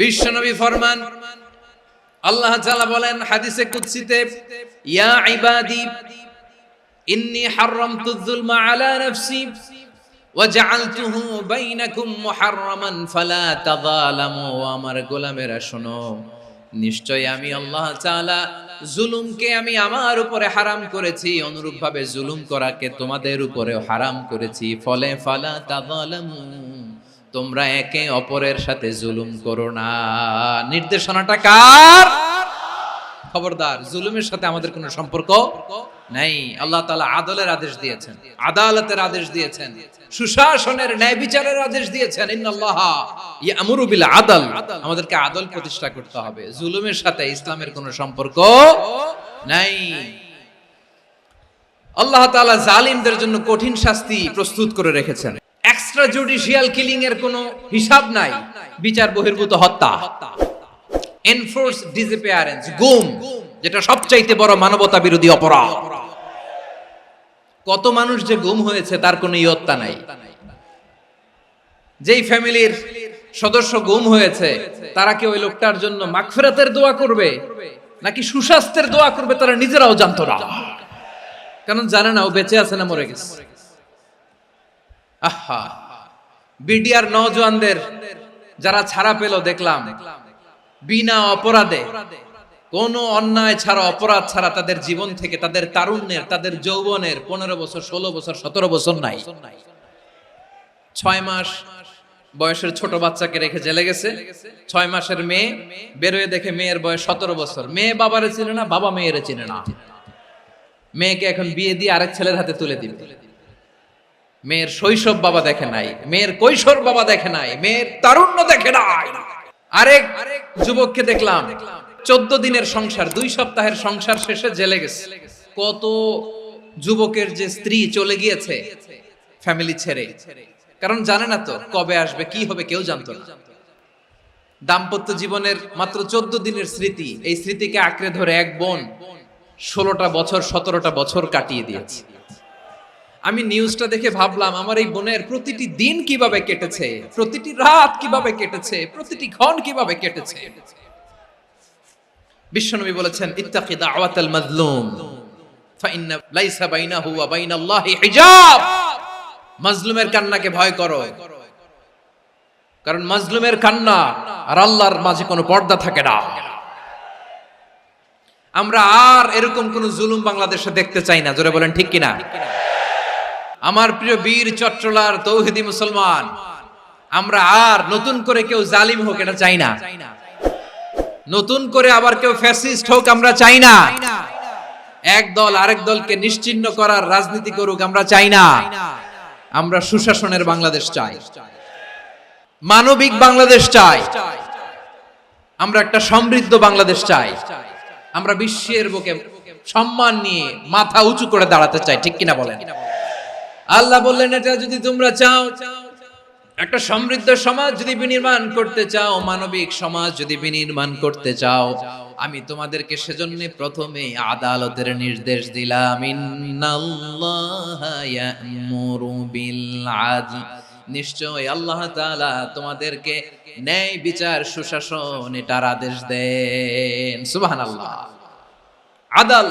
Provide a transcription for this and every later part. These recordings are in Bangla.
বিশ্বনবী ফরমান, আল্লাহ তাআলা বলেন হাদিসে কুদসিতে, ইয়া ইবাদি, ইন্নী হারামতু যুলমা আলা নাফসি ওয়াজআলতুহু বাইনাকুম মুহাররামান ফালা তাযালামু। আমার গোলামেরা, শোনো নিশ্চয় আমি আল্লাহ তাআলা জুলুমকে আমি আমার উপরে হারাম করেছি, অনুরূপভাবে জুলুম করাকে তোমাদের উপরেও হারাম করেছি। ফলে ফালা তাযালামু। তোমরা একে অপরের সাথে জুলুম করো না। নির্দেশনাটা কার? খবরদার, জুলুমের সাথে আমাদের কোনো সম্পর্ক নাই। আল্লাহ তাআলা আদলের আদেশ দিয়েছেন, আদালতের আদেশ দিয়েছেন, সুশাসনের ন্যায় বিচারের আদেশ দিয়েছেন। ইন্নাল্লাহ ইয়ামুরু বিল আদল, আমাদেরকে আদল প্রতিষ্ঠা করতে হবে। জুলুমের সাথে ইসলামের কোনো সম্পর্ক নাই। আল্লাহ তাআলা জালিমদের জন্য কঠিন শাস্তি প্রস্তুত করে রেখেছেন। এক্সট্রা জুডিশিয়াল কিলিং এর কোনো হিসাব নাই। বিচার বহির্ভূত হত্যা। এনফোর্স ডিসঅ্যাপিয়ারেন্স গুম, যেটা সবচাইতে বড় মানবতা বিরোধী অপরাধ। কত মানুষ যে গুম হয়েছে, তার কোনো ইয়ত্তা নাই। যেই ফ্যামিলির সদস্য গুম হয়েছে, তারা কি ওই লোকটার জন্য মাগফিরাতের দোয়া করবে, নাকি সুস্বাস্থ্যের দোয়া করবে, তারা নিজেরাও জানতো না। কারণ জানে না ও বেঁচে আছে না মরে গেছে। আহা। বিডিআর নওজোয়ানদের যারা ছাড়া পেল, দেখলাম। বিনা অপরাধে, কোন অন্যায় ছাড়া, অপরাধ ছাড়া তাদের জীবন থেকে, তাদের তারুণ্যের, তাদের যৌবনের পনেরো বছর, ষোলো বছর, সতেরো বছর নাই। ছয় মাস বয়সের ছোট বাচ্চাকে রেখে জেলে গেছে। ছয় মাসের মেয়ে বেরোয় দেখে মেয়ের বয়স সতেরো বছর। মেয়ে বাবারে চিনে না, বাবা মেয়েরে চিনে না। মেয়েকে এখন বিয়ে দিয়ে আরেক ছেলের হাতে তুলে দিবে। মেয়ের শৈশব বাবা দেখে নাই, মেয়ের কৈশোর বাবা দেখে নাই, মেয়ের তারুণ্য দেখে নাই। আরেক যুবককে দেখলাম, চোদ্দ দিনের সংসার, দুই সপ্তাহের সংসার শেষে জেলে গেছে। কত যুবকের যে স্ত্রী চলে গিয়েছে, ফ্যামিলি ছেড়ে। কারণ জানে না তো কবে আসবে, কি হবে, কেউ জানতো না। দাম্পত্য জীবনের মাত্র চোদ্দ দিনের স্মৃতি, এই স্মৃতিকে আঁকড়ে ধরে এক বোন ষোলোটা বছর, সতেরোটা বছর কাটিয়ে দিয়েছে। আমি নিউজটা দেখে ভাবলাম, আমার এই বোনের প্রতিটি দিন কীভাবে কেটেছে? প্রতিটি রাত কীভাবে কেটেছে? প্রতিটি ক্ষণ কীভাবে কেটেছে? বিশ্বনবী বলেছেন, ইত্তাকি দাওয়াতাল মাজলুম, ফাইন্না লাইসা বাইনাহু ওয়া বাইনাল্লাহি হিজাব। মাজলুমের কান্নাকে ভয় করো। কারণ মাজলুমের কান্না আর আল্লাহর মাঝে কোনো পর্দা থাকে না। আমরা আর এরকম কোন জুলুম বাংলাদেশে দেখতে চাই না। জোরে বলেন, ঠিক কিনা? আমার প্রিয় বীর চট্টলার তৌহিদি মুসলমান, আমরা আর নতুন করে কেউ জালিম হোক এটা চাই না। নতুন করে আবার কেউ ফ্যাসিস্ট হোক আমরা চাই না। এক দল আরেক দলকে নিশ্চিহ্ন করার রাজনীতি করুক আমরা চাই না। আমরা সুশাসনের বাংলাদেশ চাই। মানবিক বাংলাদেশ চাই। আমরা একটা সমৃদ্ধ বাংলাদেশ চাই। আমরা বিশ্বের বুকে সম্মান নিয়ে মাথা উঁচু করে দাঁড়াতে চাই, ঠিক কিনা বলেন? আল্লাহ বললেন, এটা যদি তোমরা চাও, একটা সমৃদ্ধ সমাজ যদি বিনির্মাণ করতে চাও, মানবিক সমাজ যদি বিনির্মাণ করতে চাও, আমি তোমাদেরকে সেজন্য প্রথমে আদালতের নির্দেশ দিলাম আদল নিশ্চয় আল্লাহ তাআলা তোমাদেরকে ন্যায় বিচার, সুশাসন, এটার আদেশ দেন। সুবহানাল্লাহ। আদাল।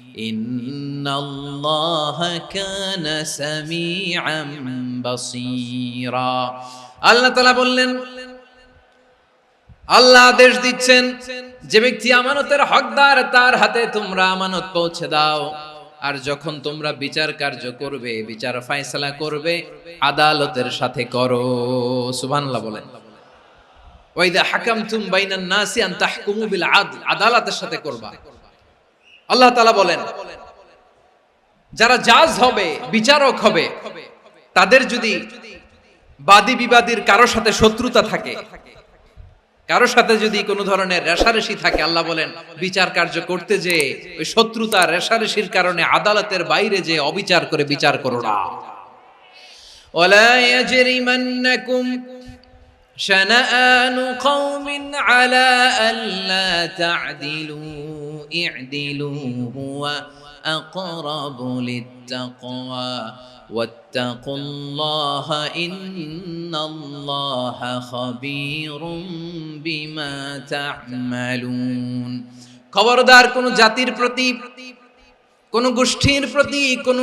إن الله كان سميعا بصيرا আল্লাহ তালা বললেন আল্লাহ আদেশ দিচ্ছেন যে ব্যক্তি আমানতের হকদার তার হাতে তোমরা আমানত পৌঁছে দাও আর যখন তোমরা বিচার কার্য করবে বিচার ফায়সালা করবে আদালতের সাথে করো সুবহানাল্লাহ বলেন ওয়াইদা হাকামতুম বাইনান নাসি আন তাহকুমু বিল আদল আদালতের সাথে করবা আল্লাহ তালা বলেন, যারা জাজ হবে, বিচারক হবে, তাদের যদি বাদী বিবাদীর কারও সাথে শত্রুতা থাকে, কারও সাথে যদি কোনো ধরনের রেশারেশি থাকে, আল্লাহ বলেন, বিচার কার্য করতে যে ওই শত্রুতা রেশারেশির কারণে আদালতের বাইরে যে অবিচার করে বিচার করো না। ওলা شنآن قوم على ألا تعدلوا اعدلوا هو أقرب للتقوى واتقوا الله إن الله خبير بما تعملون খবরদার কোন জাতির প্রতি কোন গোষ্ঠীর প্রতি কোন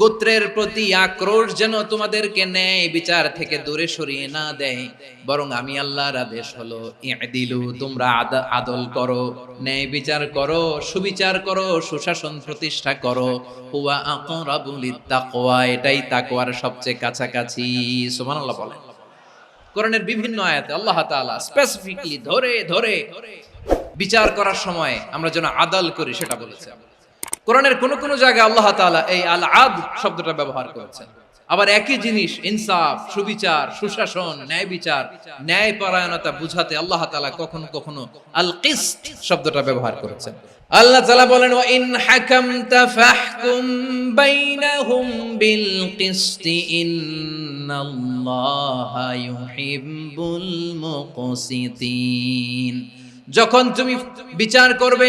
গোত্রের প্রতি আক্রোশ যেন তোমাদেরকে ন্যায় বিচার থেকে দূরে সরিয়ে না দেয়। বরং আমি আল্লাহর আদেশ হলো দিলু তোমরা আদল করো, ন্যায় বিচার করো, সুবিচার করো, সুশাসন প্রতিষ্ঠা করো। হুয়া আকরাবুল তাকওয়া এটাই তাকওয়ার সবচেয়ে কাছাকাছি। সুবহানাল্লাহ বলেন। কোরআনের বিভিন্ন আয়াতে আল্লাহ তাআলা স্পেসিফিকলি ধরে ধরে বিচার করার সময় আমরা যেন আদাল করি, সেটা বলেছেন কোরআনের কোন কোন জায়গায় আল্লাহ তাআলা এই আল আদ শব্দটা ব্যবহার করেছেন। আবার একই জিনিস, ইনসাফ, সুবিচার, সুশাসন, ন্যায় বিচার ন্যায় পরায়ণতা বুঝাতে আল্লাহ তাআলা কখনো কখনো আল কিসত শব্দটা ব্যবহার করেছেন। আল্লাহ তাআলা বলেন ইন ফাহকুম বিল কিসত ইন্নাল্লাহা ইউহিব্বুল মুকসিতিন। যখন তুমি বিচার করবে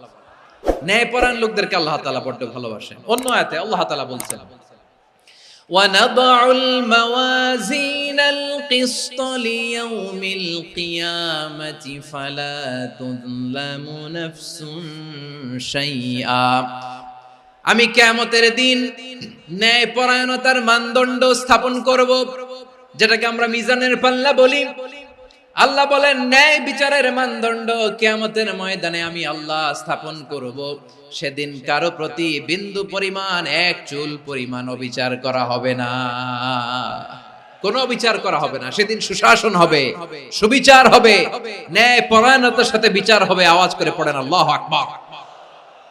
ন্যায়পরায়ণ লোকদেরকে আল্লাহ তাআলা বড্ড ভালোবাসেন অন্য আয়াতে আল্লাহ তাআলা বলছেন ونضع الموازين القسط ليوم القيامة فلا تظلم نفس شيئا আমি কেয়ামতের দিন ন্যায় পরায়ণতার মানদণ্ড স্থাপন করব যেটাকে আমরা মিজানের পাল্লা বলি আল্লাহ বলেন, ন্যায় বিচারের মানদণ্ড কেয়ামতের ময়দানে আমি আল্লাহ স্থাপন করব। সেদিন কারও প্রতি বিন্দু পরিমাণ এক চুল পরিমাণ অবিচার করা হবে না। কোনো বিচার করা হবে না। সেদিন সুশাসন হবে, সুবিচার হবে, ন্যায় পরায়ণতার সাথে বিচার হবে। আওয়াজ করে পড়েন, আল্লাহ আকবার।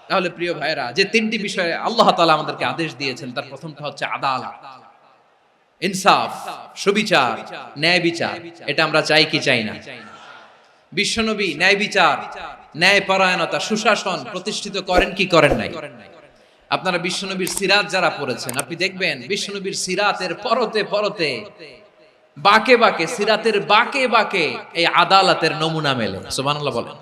তাহলে প্রিয় ভাইরা যে তিনটি বিষয়ে আল্লাহ তাআলা আমাদেরকে আদেশ দিয়েছেন, তার প্রথমটা হচ্ছে আদালত। ইনসাফ, সুবিচার, ন্যায় বিচার, এটা আমরা চাই কি চাই না? বিশ্বনবী ন্যায় বিচার, ন্যায় পরায়ণতা, সুশাসন প্রতিষ্ঠিত করেন কি করেন নাই? আপনারা বিশ্বনবীর সিরাত যারা পড়েছেন, আপনি দেখবেন বিশ্বনবীর সিরাতের পরতে পরতে বাকে বাকে, সিরাতের বাকে বাকে এই আদালতের নমুনা মেলে। সুবহানাল্লাহ বলেন।